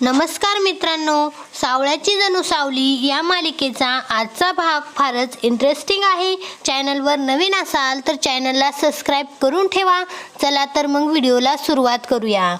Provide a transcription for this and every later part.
नमस्कार मित्रांनो सावळ्याची जणू सावली या मालिकेचा आजचा भाग फारच इंटरेस्टिंग आहे. चॅनलवर नवीन असाल तर चॅनलला सबस्क्राईब करून ठेवा. चला तर मग व्हिडिओला सुरुवात करूया.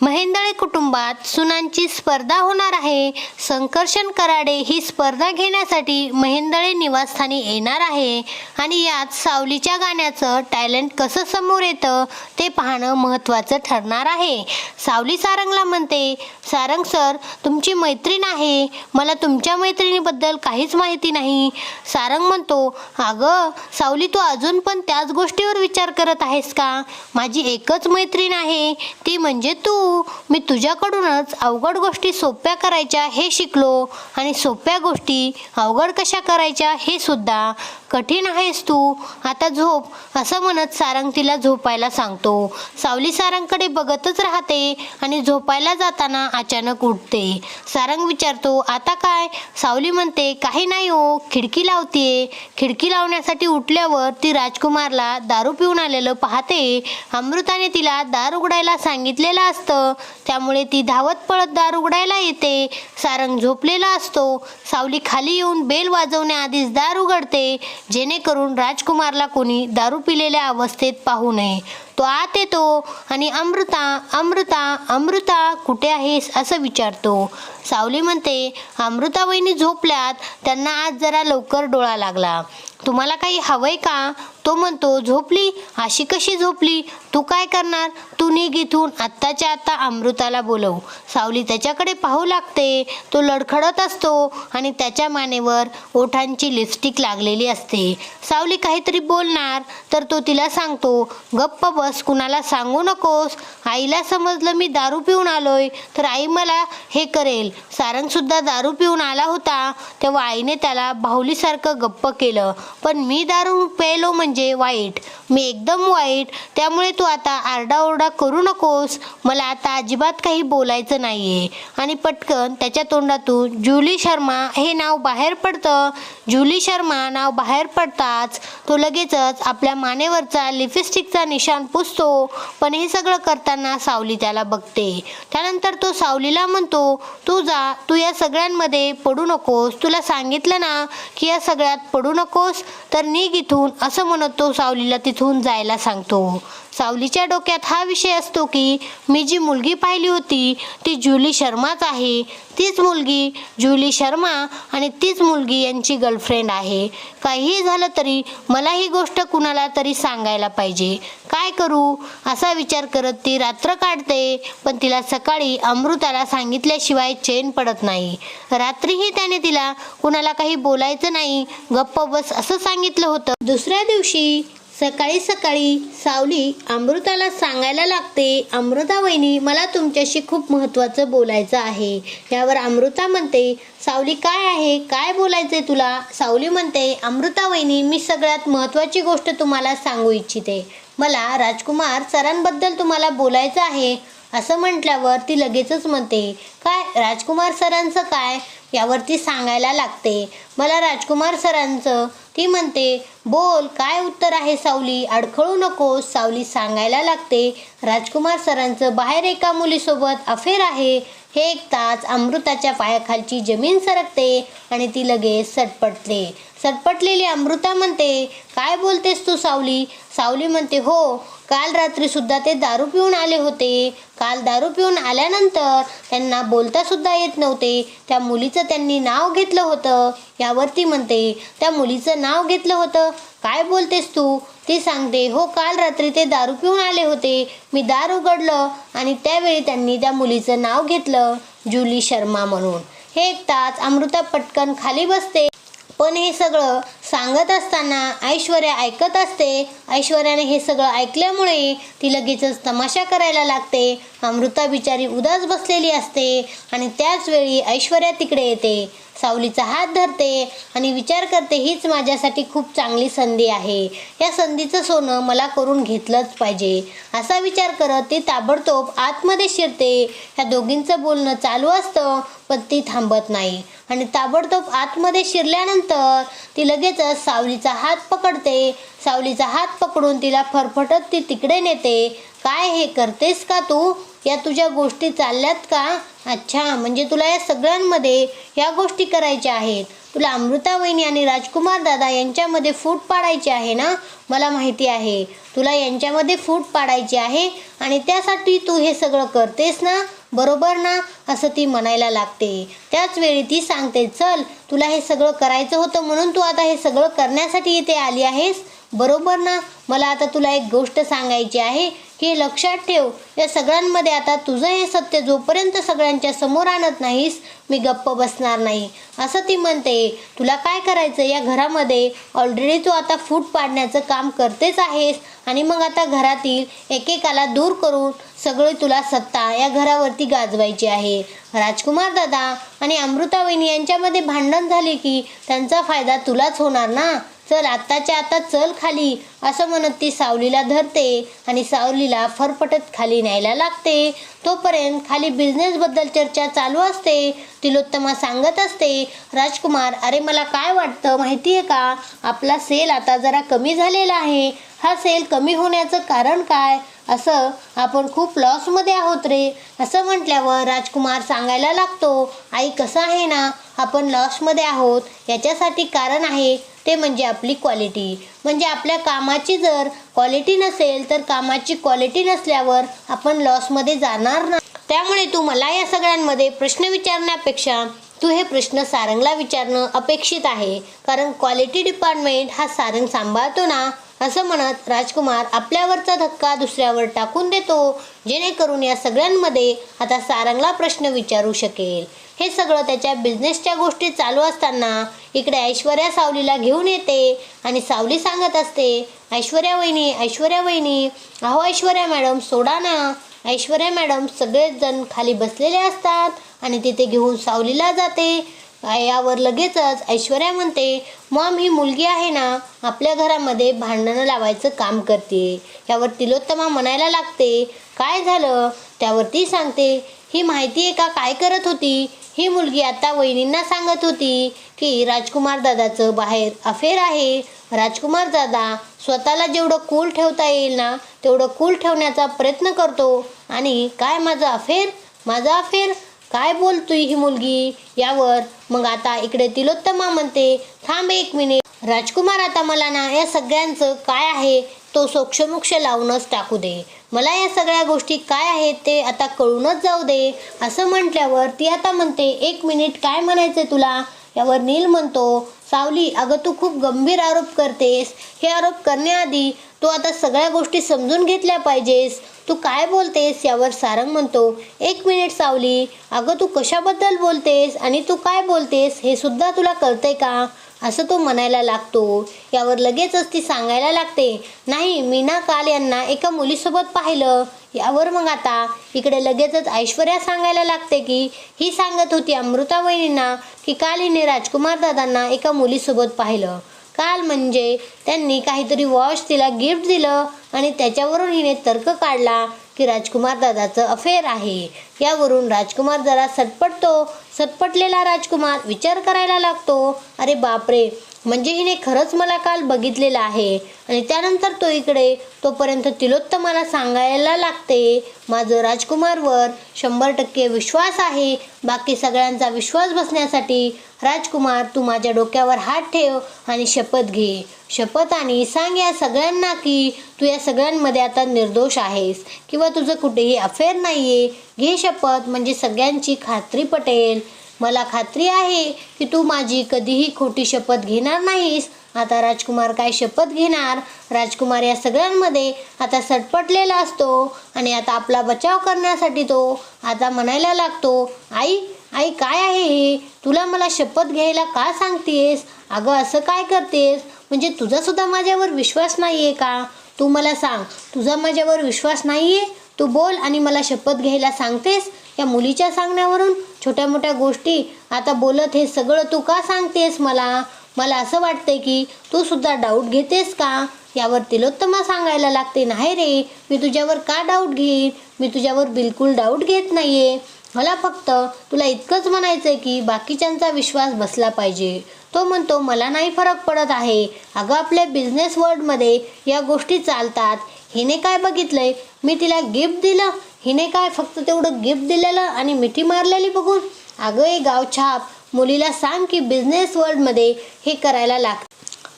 महेंदळे कुटुंबात सुनांची स्पर्धा होणार आहे. संकर्षण कराडे ही स्पर्धा घेण्यासाठी महेंदळे निवासस्थानी येणार आहे. आणि यात सावलीच्या गाण्याचं टॅलेंट कसं समोर येतं ते पाहणं महत्त्वाचं ठरणार आहे. सावली सारंगला म्हणते सारंग सर तुमची मैत्रीण आहे. मला तुमच्या मैत्रिणीबद्दल काहीच माहिती नाही. सारंग म्हणतो अगं सावली तू अजून पण त्याच गोष्टीवर विचार करत आहेस का? माझी एकच मैत्रीण आहे. ती म्हणजे तू. मी तुझ्याकडूनच अवघड गोष्टी सोप्या करायच्या हे शिकलो आणि सोप्या गोष्टी अवघड कशा करायच्या हे सुद्धा. कठीण आहेस तू. आता झोप. असं म्हणत सारंग तिला झोपायला सांगतो. सावली सारंगकडे बघतच राहते आणि झोपायला जाताना अचानक उठते. सारंग विचारतो आता काय? सावली म्हणते काही नाही हो. खिडकी लावते खिडकी लावण्यासाठी उठल्यावर ती राजकुमारला दारू पिऊन आलेलं पाहते. अमृताने तिला दार उघडायला सांगितलेलं असतं. त्यामुळे ती धावत पळत दार उघडायला येते. सारंग झोपलेला असतो. सावली खाली येऊन बेल वाजवण्याआधीच दार उघडते. जेणेकरून राजकुमारला कोणी दारू पिलेल्या अवस्थेत पाहू नये. तो आत येतो आणि अमृता अमृता अमृता कुठे आहेस? असं विचारतो. सावली म्हणते अमृता वहिनी झोपल्यात. त्यांना आज जरा लवकर डोळा लागला. तुम्हाला काही हवंय का? तो म्हणतो झोपली. अशी कशी झोपली? तू काय करणार? तू निघ इथून. आत्ताच्या आत्ता अमृताला बोलव. सावली त्याच्याकडे पाहू लागते. तो लडखडत असतो आणि त्याच्या मानेवर ओठांची लिपस्टिक लागलेली असते. सावली काहीतरी बोलणार तर तो तिला सांगतो गप्प बस कुणाला सांगू नकोस. आईला समजलं मी दारू पिऊन आलोय तर आई मला हे करेल. सारंगसुद्धा दारू पिऊन आला होता तेव्हा आईने त्याला बाहुलीसारखं गप्प केलं. पण मी दारू प्यायलो म्हणजे वाईट. मी एकदम वाईट. त्यामुळे तू आता आरडाओरडा करू नकोस. मला आता अजिबात काही बोलायचं नाहीये. आणि पटकन त्याच्या तोंडातून जुली शर्मा हे नाव बाहेर पडतं. जुली शर्मा नाव बाहेर पडताच तो लगेचच आपल्या मानेवरचा लिपस्टिकचा निशाण पुसतो. पण हे सगळं करताना सावली त्याला बघते. त्यानंतर तो सावलीला म्हणतो तू जा तू या सगळ्यांमध्ये पडू नकोस. तुला सांगितलं ना की या सगळ्यात पडू नकोस? तर निघ इथून. असं म्हणत तो सावलीला तिथून जायला सांगतो. सावलीच्या डोक्यात हा विषय असतो की मी जी मुलगी पाहिली होती ती जुली शर्माच आहे. तीच मुलगी जुली शर्मा आणि तीच मुलगी यांची गर्लफ्रेंड आहे. काहीही झालं तरी मला ही गोष्ट कुणाला तरी सांगायला पाहिजे. काय करू? असा विचार करत ती रात्र काढते पण तिला सकाळी अमृताला सांगितल्याशिवाय चैन पडत नाही. रात्रीही त्याने तिला कुणाला काही बोलायचं नाही गप्प बस असं सांगितलं होतं. दुसऱ्या दिवशी सकाळी सकाळी सावली अमृताला सांगायला लागते अमृता वहिनी मला तुमच्याशी खूप महत्त्वाचं बोलायचं आहे. यावर अमृता म्हणते सावली काय आहे? काय बोलायचंय तुला? सावली म्हणते अमृता वहिनी मी सगळ्यात महत्त्वाची गोष्ट तुम्हाला सांगू इच्छिते. मला राजकुमार सरांबद्दल तुम्हाला बोलायचं आहे. असं म्हटल्यावर ती लगेचच म्हणते काय? राजकुमार सरांचं काय? यावरती सांगायला लागते. मला राजकुमार सरांचं ती म्हणते बोल काय उत्तर आहे सावली? अडखळू नको सावली सांगायला लागते. राजकुमार सरांचं बाहेर एका मुलीसोबत अफेअर आहे. हे एक तास अमृताच्या पायाखालची जमीन सरकते आणि ती लगेच सटपटते. सटपटलेली अमृता म्हणते काय बोलतेस तू सावली? सावली म्हणते हो काल रात्री सुद्धा ते दारू पिऊन आले होते. काल दारू पिऊन आल्यानंतर त्यांना बोलता सुद्धा येत नव्हते. त्या मुलीचं त्यांनी नाव घेतलं होतं. यावरती म्हणते त्या मुलीचं नाव घेतलं होतं? काय बोलतेस तू? ती सांगते हो काल रात्री ते दारू पिऊन आले होते. मी दार उघडलं आणि त्यावेळी त्यांनी त्या मुलीचं नाव घेतलं जुली शर्मा म्हणून. हे ऐकताच अमृता पटकन खाली बसते. पण हे सगळं सांगत असताना ऐश्वर्या ऐकत असते. ऐश्वर्याने हे सगळं ऐकल्यामुळे ती लगेचच तमाशा करायला लागते. अमृता बिचारी उदास बसलेली असते आणि त्याच वेळी ऐश्वर्या तिकडे येते. सावलीचा हात धरते आणि विचार करते हीच माझ्यासाठी खूप चांगली संधी आहे. या संधीचं सोनं मला करून घेतलंच पाहिजे. असा विचार करत ती ताबडतोब आतमध्ये शिरते. ह्या दोघींचं बोलणं चालू असतं पण ती थांबत नाही. आणि ताबडतोब आतमध्ये शिरल्यानंतर ती लगेचच सावलीचा हात पकडते. सावलीचा हात पकडून तिला फरफटत ती तिकडे नेते. काय हे करतेस का तू? या तुझ्या गोष्टी चालल्यात का? अच्छा म्हणजे तुला या सगळ्यांमध्ये या गोष्टी करायच्या आहेत. तुला अमृता वहिनी आणि राजकुमार दादा यांच्यामध्ये फूट पाडायची आहे ना? मला माहिती आहे. तुला यांच्यामध्ये फूट पाडायची आहे आणि त्यासाठी तू हे सगळं करतेस ना? बरोबर ना? असं ती म्हणायला लागते. त्याच वेळी ती सांगते चल तुला हे सगळं करायचं होतं म्हणून तू आता हे सगळं करण्यासाठी इथे आली आहेस. बरोबर ना? मला आता तुला एक गोष्ट सांगायची आहे. हे लक्षात ठेव. या सगळ्यांमध्ये आता तुझं हे सत्य जोपर्यंत सगळ्यांच्या समोर आणत नाहीस मी गप्प बसणार नाही. असं ती म्हणते. तुला काय करायचं? या घरामध्ये ऑलरेडी तू आता फूट पाडण्याचं काम करतेच आहेस आणि मग आता घरातील एकेकाला दूर करून सगळी तुला सत्ता या घरावरती गाजवायची आहे. राजकुमार दादा आणि अमृता वहिनी यांच्यामध्ये भांडण झाले की त्यांचा फायदा तुलाच होणार ना? चल आत्ताच्या आता चल खाली असं म्हणत ती सावलीला धरते आणि सावलीला फरफटत खाली न्यायला लागते. तोपर्यंत खाली बिझनेसबद्दल चर्चा चालू असते. तिलोत्तमा सांगत असते राजकुमार अरे मला काय वाटतं माहिती आहे का? आपला सेल आता जरा कमी झालेला आहे. हा सेल कमी होण्याचं कारण काय? असं आपण खूप लॉसमध्ये आहोत रे. असं म्हटल्यावर राजकुमार सांगायला लागतो आई कसं आहे ना? आपण लॉसमध्ये आहोत. याच्यासाठी कारण आहे ते म्हणजे आपली क्वालिटी म्हणजे आपल्या कामाची जर क्वालिटी नसेल तर कामाची क्वालिटी नसल्यावर आपण लॉसमध्ये जाणार ना. त्यामुळे तू मला या सगळ्यांमध्ये प्रश्न विचारण्यापेक्षा तू हे प्रश्न सारंगला विचारणं अपेक्षित आहे. कारण क्वालिटी डिपार्टमेंट हा सारंग सांभाळतो ना. असं म्हणत राजकुमार आपल्यावरचा धक्का दुसऱ्यावर टाकून देतो जेणेकरून या सगळ्यांमध्ये आता सारंगला प्रश्न विचारू शकेल. हे सगळं त्याच्या बिझनेसच्या गोष्टी चालू असताना इकडे ऐश्वर्या सावलीला घेऊन येते आणि सावली सांगत असते ऐश्वर्या वहिनी ऐश्वर्या वहिनी अहो ऐश्वर्या मॅडम सोडा ना. ऐश्वर्या मॅडम सगळेच जण खाली बसलेले असतात आणि तिथे घेऊन सावलीला जाते. यावर लगेचच ऐश्वर्या म्हणते मॉम ही मुलगी आहे ना आपल्या घरामध्ये भांडणं लावायचं काम करते. यावर तिलोत्तमा म्हणायला लागते काय झालं? त्यावर ती सांगते ही माहिती आहे का काय करत होती? ही मुलगी आता वहिनींना सांगत होती की राजकुमार दादाचं बाहेर अफेअर आहे. राजकुमार दादा स्वतःला जेवढं कूल ठेवता येईल ना तेवढं कूल ठेवण्याचा प्रयत्न करतो. आणि काय माझं अफेअर? माझा अफेअर काय बोलतोय ही मुलगी? यावर मग आता इकडे तिलोत्तमा म्हणते थांब एक मिनिट. राजकुमार आता मला ना या सगळ्यांचं काय आहे तो सोक्षमोक्ष लावूनच टाकू दे. मला या सगळ्या गोष्टी काय आहेत ते आता कळूनच जाऊ दे. असं म्हटल्यावर ती आता म्हणते एक मिनिट काय म्हणायचं तुला? यावर नील म्हणतो सावली अगं तू खूप गंभीर आरोप करतेस. हे आरोप करण्याआधी तू आता सगळ्या गोष्टी समजून घेतल्या पाहिजेस. तू काय बोलतेस यावर सारंग म्हणतो. एक मिनिट सावली अगं तू कशाबद्दल बोलतेस आणि तू काय बोलतेस हे सुद्धा तुला कळतंय का? असं तो म्हणायला लागतो. यावर लगेचच ती सांगायला लागते. नाही मी ना काल यांना एका मुलीसोबत पाहिलं. यावर मग आता इकडे लगेचच ऐश्वर्या सांगायला लागते की ही सांगत होती अमृता वहिनींना की काल हिने राजकुमार दादांना एका मुलीसोबत पाहिलं. काल म्हणजे त्यांनी काहीतरी वॉच तिला गिफ्ट दिलं आणि त्याच्यावरून हिने तर्क काढला की राजकुमार दादाचं अफेअर आहे. यावरून राजकुमार जरा सटपटतो सटपटलेला राजकुमार विचार करायला लागतो. अरे बापरे म्हणजे हिने खरंच मला काल बघितलेलं आहे. आणि त्यानंतर तो इकडे तोपर्यंत तिलोत्तमाला सांगायला लागते माझं राजकुमारवर शंभर टक्के विश्वास आहे. बाकी सगळ्यांचा विश्वास बसण्यासाठी राजकुमार तू माझ्या डोक्यावर हात ठेव आणि शपथ घे. शपथ आणि सांग या सगळ्यांना की तू या सगळ्यांमध्ये आता निर्दोष आहेस किंवा तुझं कुठेही अफेअर नाही आहे घे शपथ म्हणजे सगळ्यांची खात्री पटेल. मला खात्री आहे की तू माझी कधीही खोटी शपथ घेणार नाहीस. आता राजकुमार काय शपथ घेणार? राजकुमार या सगळ्यांमध्ये आता सटपटलेला असतो आणि आता आपला बचाव करण्यासाठी तो आता म्हणायला लागतो आई आई काय आहे हे? तुला मला शपथ घ्यायला का सांगतेस? अगं असं काय करतेस? म्हणजे तुझासुद्धा माझ्यावर विश्वास नाही आहे का? तू मला सांग तुझा माझ्यावर विश्वास नाही आहे तू बोल आणि मला शपथ घ्यायला सांगतेस? या मुलीच्या सांगण्यावरून छोट्या मोठ्या गोष्टी आता बोलत हे सगळं तू का सांगतेस मला? मला असं वाटतंय की तू सुद्धा डाऊट घेतेस का? यावर तिलोत्तमा सांगायला लागते नाही रे मी तुझ्यावर का डाऊट घेईन? मी तुझ्यावर बिलकुल डाऊट घेत नाहीये. मला फक्त तुला इतकंच म्हणायचंय की बाकीच्यांचा विश्वास बसला पाहिजे. तो म्हणतो मला नाही फरक पडत आहे. अगं आपल्या बिझनेस वर्ल्डमध्ये या गोष्टी चालतात. हिने काय बघितलंय? मी तिला गिफ्ट दिलं. हिने काय फक्त तेवढं गिफ्ट दिलेलं आणि मिठी मारलेली बघून? अगं हे गावछाप मुलीला सांग की बिझनेस वर्ल्डमध्ये हे करायला लाग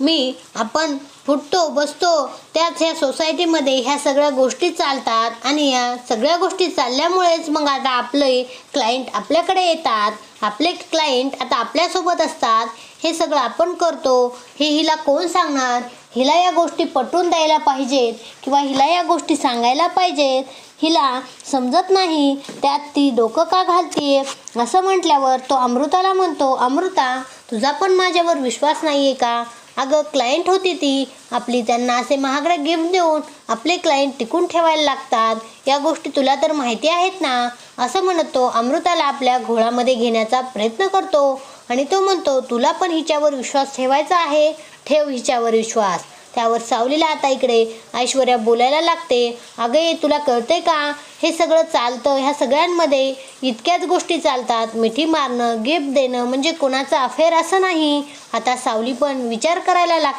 मी आपण फुटतो बसतो त्याच ह्या सोसायटीमध्ये ह्या सगळ्या गोष्टी चालतात आणि या सगळ्या गोष्टी चालल्यामुळेच मग आता आपले क्लायंट आपल्याकडे येतात. आपले क्लायंट आता आपल्यासोबत असतात. हे सगळं आपण करतो. हे हिला कोण सांगणार? हिला या गोष्टी पटवून द्यायला पाहिजेत किंवा हिला या गोष्टी सांगायला पाहिजेत हिला समजत नाही त्यात ती डोकं का घालतीये असं म्हटल्यावर तो अमृताला म्हणतो अमृता तुझा पण माझ्यावर विश्वास नाही आहे का? अगं क्लायंट होती ती. आपली त्यांना असे महागडे गिफ्ट देऊन आपले क्लायंट टिकून ठेवायला लागतात. या गोष्टी तुला तर माहिती आहेत ना? असं म्हणत तो अमृताला आपल्या घोळामध्ये घेण्याचा प्रयत्न करतो आणि तो म्हणतो तुला पण हिच्यावर विश्वास ठेवायचा आहे. ठेव हिच्यावर विश्वास. त्यावर सावलीला आता इकडे. ऐश्वर्या बोलायला लागते. अगं तुला कळतंय का? हे सगळं चालतं. ह्या सगळ्यांमध्ये इतक्याच गोष्टी चालतात. मिठी मारणं गिफ्ट देणं म्हणजे कोणाचं अफेअर असं नाही. आता सावली पण विचार करायला लाग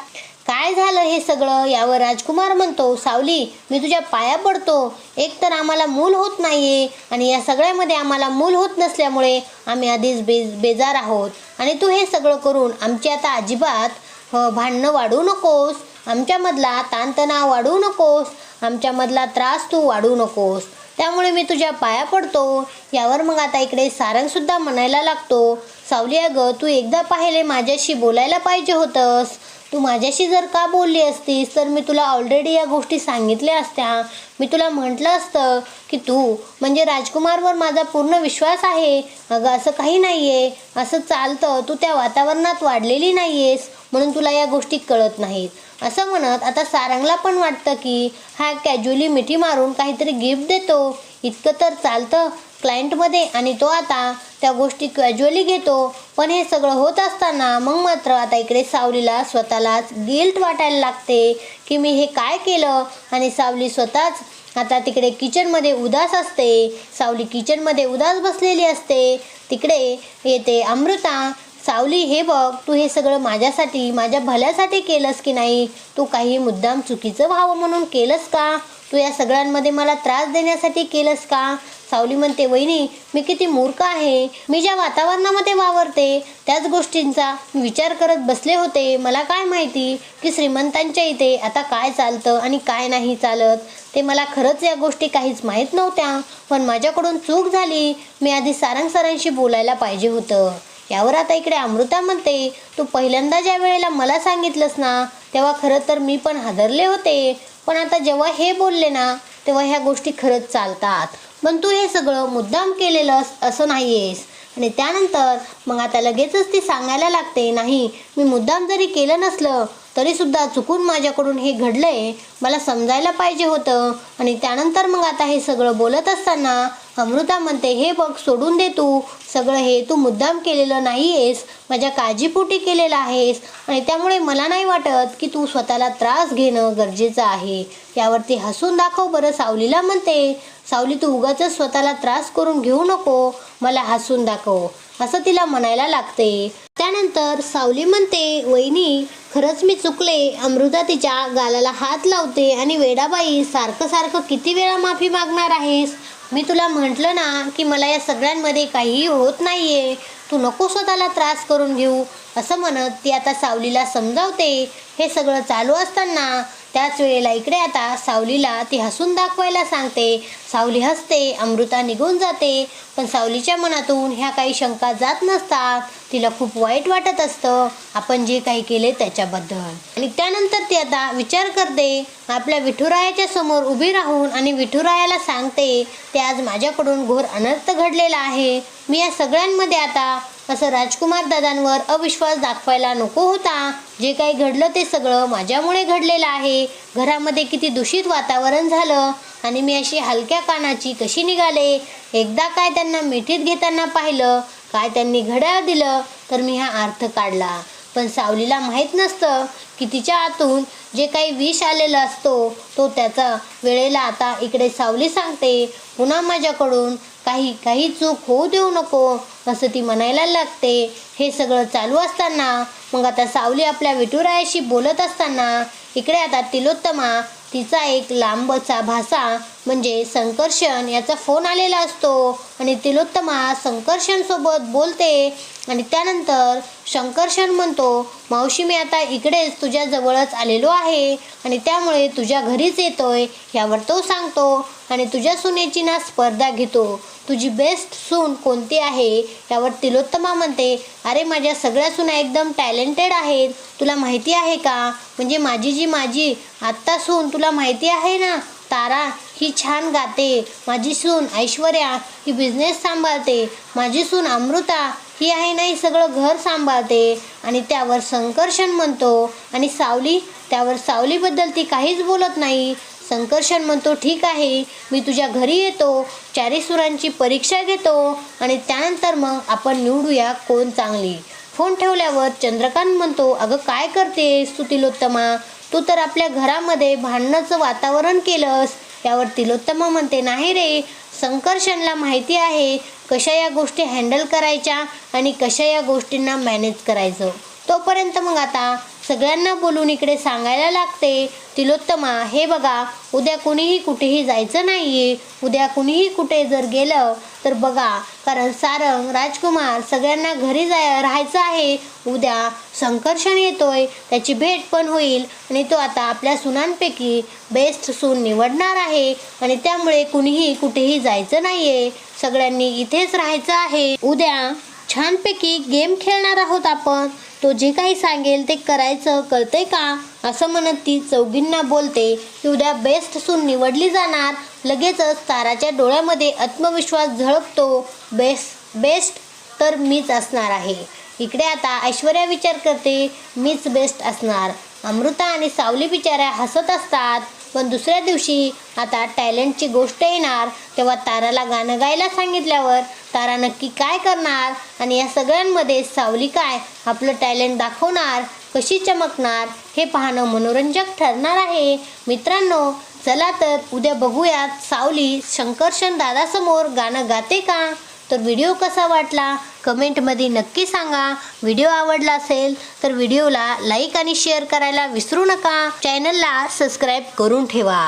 काय झालं हे सगळं? यावर राजकुमार म्हणतो सावली मी तुझ्या पाया पडतो. एक तर आम्हाला मूल होत नाहीये आणि या सगळ्यामध्ये आम्हाला मूल होत नसल्यामुळे आम्ही आधीच बे बेजार आहोत. आणि तू हे सगळं करून आमची आता अजिबात भांडणं वाढू नकोस. आमच्यामधला ताणतणाव वाढू नकोस. आमच्यामधला त्रास तू वाढू नकोस. त्यामुळे मी तुझ्या पाया पडतो. यावर मग आता इकडे सारंगसुद्धा म्हणायला लागतो सावली अगं तू एकदा पाहिले माझ्याशी बोलायला पाहिजे होतंस. तू माझ्याशी जर का बोलली असतीस तर मी तुला ऑलरेडी या गोष्टी सांगितल्या असत्या. मी तुला म्हटलं असतं की तू म्हणजे राजकुमारवर माझा पूर्ण विश्वास आहे. अगं असं काही नाही आहे असं चालतं. तू त्या वातावरणात वाढलेली नाही आहेस म्हणून तुला या गोष्टी कळत नाहीत. असं म्हणत आता सारंगला पण वाटतं की हा कॅज्युअली मिठी मारून काहीतरी गिफ्ट देतो. इतकं तर चालतं क्लायंटमध्ये आणि तो आता त्या गोष्टी कॅज्युअली घेतो. पण हे सगळं होत असताना मग मात्र आता इकडे सावलीला स्वतःलाच गिल्ट वाटायला लागते की मी हे काय केलं? आणि सावली स्वतःच आता तिकडे किचनमध्ये उदास असते. सावली किचनमध्ये उदास बसलेली असते. तिकडे येते अमृता. सावली हे बघ तू हे सगळं माझ्यासाठी माझ्या भल्यासाठी केलंस की नाही? तू काही मुद्दाम चुकीचं व्हावं म्हणून केलंस का? तू या सगळ्यांमध्ये मला त्रास देण्यासाठी केलंस का? सावली म्हणते वहिनी मी किती मूर्ख आहे. मी ज्या वातावरणामध्ये वावरते त्याच गोष्टींचा मी विचार करत बसले होते. मला काय माहिती की श्रीमंतांच्या इथे आता काय चालतं आणि काय नाही चालत? ते मला खरंच या गोष्टी काहीच माहीत नव्हत्या. पण माझ्याकडून चूक झाली. मी आधी सारंग सरांशी बोलायला पाहिजे होतं. यावर आता इकडे अमृता म्हणते तू पहिल्यांदा ज्या वेळेला मला सांगितलंस ना तेव्हा खरं तर मी पण हादरले होते. पण आता जेव्हा हे बोलले ना तेव्हा ह्या गोष्टी खरंच चालतात. पण तू हे सगळं मुद्दाम केलेलं असं नाही आहेस आणि त्यानंतर मग आता लगेचच ती सांगायला लागते नाही मी मुद्दाम जरी केलं नसलं तरी सुद्धा चुकून माझ्याकडून हे घडलंय मला समजायला पाहिजे होतं. आणि त्यानंतर मग आता हे सगळं बोलत असताना अमृता म्हणते हे बघ सोडून दे तू. सगळं हे तू मुद्दाम केलेलं नाही आहेस माझ्या काळजीपोटी केलेलं आहेस. आणि त्यामुळे मला नाही वाटत की तू स्वतःला त्रास घेणं गरजेचं आहे. यावरती हसून दाखव बरं सावलीला म्हणते. सावली तू उगाच स्वतःला त्रास करून घेऊ नको. मला हसून दाखव. असं तिला म्हणायला लागते. त्यानंतर सावली म्हणते वहिनी खरंच मी चुकले. अमृता तिच्या गालाला हात लावते आणि वेडाबाई सारखं सारखं किती वेळा माफी मागणार आहेस? मी तुला म्हटलं ना की मला या सगळ्यांमध्ये काहीही होत नाहीये. तू नको स्वतःला त्रास करून घेऊ. असं म्हणत ती आता सावलीला समजावते. हे सगळं चालू असताना त्याच वेळेला इकडे आता सावलीला ती हसून दाखवायला सांगते. सावली हसते अमृता निघून जाते. पण सावलीच्या मनातून ह्या काही शंका जात नसतात. तिला खूप वाईट वाटत असतं. आपण जे काही केले त्याच्याबद्दल. आणि त्यानंतर ती आता विचार करते. आपल्या विठुरायाच्या समोर उभी राहून आणि विठुरायाला सांगते ते आज माझ्याकडून घोर अनर्थ घडलेला आहे. मी या सगळ्यांमध्ये आता असं राजकुमार दादांवर अविश्वास दाखवायला नको होता. जे काही घडलं ते सगळं माझ्यामुळे घडलेलं आहे. घरामध्ये किती दूषित वातावरण झालं. आणि मी अशी हलक्या कानाची कशी निघाले? एकदा काय त्यांना मिठीत घेताना पाहिलं काय त्यांनी घड्याळ दिलं तर मी हा अर्थ काढला. पण सावलीला माहीत नसतं की तिच्या आतून जे काही विष आलेलं असतो तो त्याचा वेळेला आता इकडे सावली सांगते. पुन्हा माझ्याकडून काही काही चूक होऊ देऊ नको असं ती म्हणायला लागते. हे सगळं चालू असताना मग आता सावली आपल्या विठुरायाशी बोलत असताना इकडे आता तिलोत्तमा तिचा एक लांबचा भासा म्हणजे संकर्षण याचा फोन आलेला असतो आणि तिलोत्तमा संकर्षणसोबत बोलते आणि त्यानंतर शंकर्षण म्हणतो मावशी मी आता इकडेच तुझ्याजवळच आलेलो आहे आणि त्यामुळे तुझ्या घरीच येतोय यावर तो सांगतो. आणि तुझ्या सुनेची ना स्पर्धा घेतो. तुझी बेस्ट सून कोणती आहे? यावर तिलोत्तमा म्हणते अरे माझ्या सगळ्या सुना एकदम टॅलेंटेड आहेत. तुला माहिती आहे का? म्हणजे माझी जी माझी आत्ता सून तुला माहिती आहे ना? तारा ही छान गाते. माझी सून ऐश्वर्या ही बिझनेस सांभाळते. माझी सून अमृता ही आहे नाही सगळं घर सांभाळते. आणि त्यावर संकर्षण म्हणतो. आणि सावली त्यावर सावलीबद्दल ती काहीच बोलत नाही. संकर्षण म्हणतो ठीक आहे मी तुझ्या घरी येतो चारी सुरांची परीक्षा घेतो आणि त्यानंतर मग आपण निवडूया कोण चांगली. फोन ठेवल्यावर चंद्रकांत म्हणतो अगं काय करतेस तू तिलोत्तमा? तू तर आपल्या घरामध्ये भांडणाचं वातावरण केलंस. यावर तिलोत्तमा म्हणते नाही रे संकर्षणला माहिती आहे कशा या गोष्टी हँडल करायच्या आणि कशा या गोष्टींना मॅनेज करायचं. तोपर्यंत मग आता सगळ्यांना बोलून इकडे सांगायला लागते. तिलोत्तमा हे बघा उद्या कुणीही कुठेही जायचं नाहीये. उद्या कुणीही कुठे जर गेलं तर बघा कारण सारंग राजकुमार सगळ्यांना घरी जाय राहायचं आहे. उद्या संकर्षण येतोय त्याची भेट पण होईल. आणि तो आता आपल्या सुनांपैकी बेस्ट सून निवडणार आहे. आणि त्यामुळे कुणीही कुठेही जायचं नाहीये. सगळ्यांनी इथेच राहायचं आहे. उद्या छानपैकी गेम खेळणार आहोत आपण. तो जे काही सांगेल ते करायचं कळतंय का? असं म्हणत ती चौघींना बोलते की उद्या बेस्ट सून निवडली जाणार. लगेचच ताराच्या डोळ्यामध्ये आत्मविश्वास झळकतो. बेस्ट बेस्ट तर मीच असणार आहे. इकडे आता ऐश्वर्या विचार करते मीच बेस्ट असणार. अमृता आणि सावली बिचाऱ्या हसत असतात. पण दुसऱ्या दिवशी आता टॅलेंटची गोष्ट येणार. तेव्हा ताराला गाणं गायला सांगितल्यावर तारा नक्की काय करणार आणि या सगळ्यांमध्ये सावली काय आपलं टॅलेंट दाखवणार? कशी चमकणार हे पाहणं मनोरंजक ठरणार आहे. मित्रांनो चला तर उद्या बघूयात सावली शंकरशन दादासमोर गाणं गाते का? तर व्हिडिओ कसा वाटला? कमेंटमध्ये नक्की सांगा. व्हिडिओ आवडला असेल तर व्हिडिओला लाईक आणि शेअर करायला विसरू नका. चॅनलला सबस्क्राईब करून ठेवा.